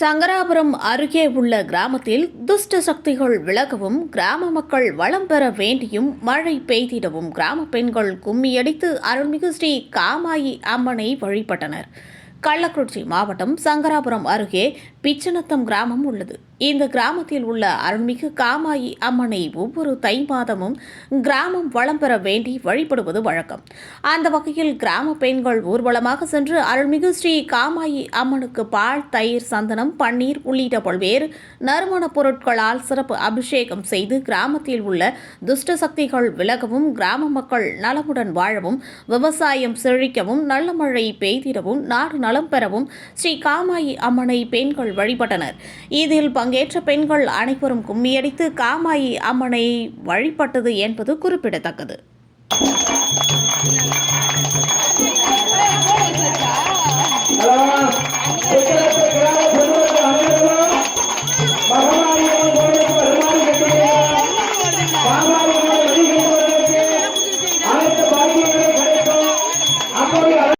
சங்கராபுரம் அருகே உள்ள கிராமத்தில் துஷ்ட சக்திகள் விலகவும் கிராம மக்கள் வளம் பெற வேண்டியும் மழை பெய்திடவும் கிராம பெண்கள் கும்மியடித்து அருள்மிகு ஸ்ரீ காமாயி அம்மனை வழிபட்டனர். கள்ளக்குறிச்சி மாவட்டம் சங்கராபுரம் அருகே பிச்சனத்தம் கிராமம் உள்ளது. இந்த கிராமத்தில் உள்ள அருள்மிகு காமாயி அம்மனை ஒவ்வொரு தை மாதமும் கிராமம் வளம் பெற வேண்டி வழிபடுவது வழக்கம். அந்த வகையில் கிராம பெண்கள் ஊர்வலமாக சென்று அருள்மிகு ஸ்ரீ காமாயி அம்மனுக்கு பால் தயிர் சந்தனம் பன்னீர் உள்ளிட்ட பல்வேறு நறுமணப் பொருட்களால் சிறப்பு அபிஷேகம் செய்து கிராமத்தில் உள்ள துஷ்ட சக்திகள் விலகவும் கிராம மக்கள் நலமுடன் வாழவும் விவசாயம் செழிக்கவும் நல்ல மழை பெய்திடவும் நாடு நலம் பெறவும் ஸ்ரீ காமாயி அம்மனை பெண்கள் வழிபட்டனர். இதில் பங்கேற்ற பெண்கள் அனைவரும் கும்மியடித்து காமாயி அம்மனை வழிபட்டது என்பது குறிப்பிடத்தக்கது.